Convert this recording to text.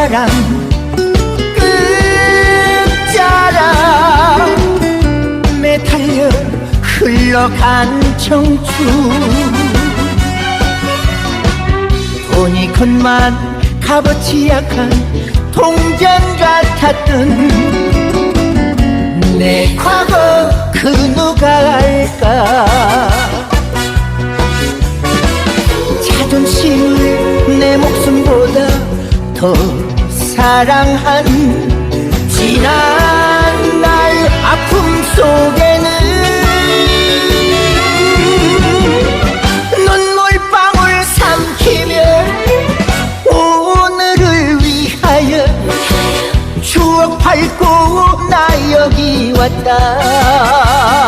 사랑 끝자락. 매달려 흘러간 청춘. 돈이 큰만 값어치 약한 동전 같았던 내 과거 그 누가 알까? 자존심을 내 목숨보다 더 사랑한 지난 날 아픔 속에는 눈물방울 삼키며 오늘을 위하여 추억 밟고 나 여기 왔다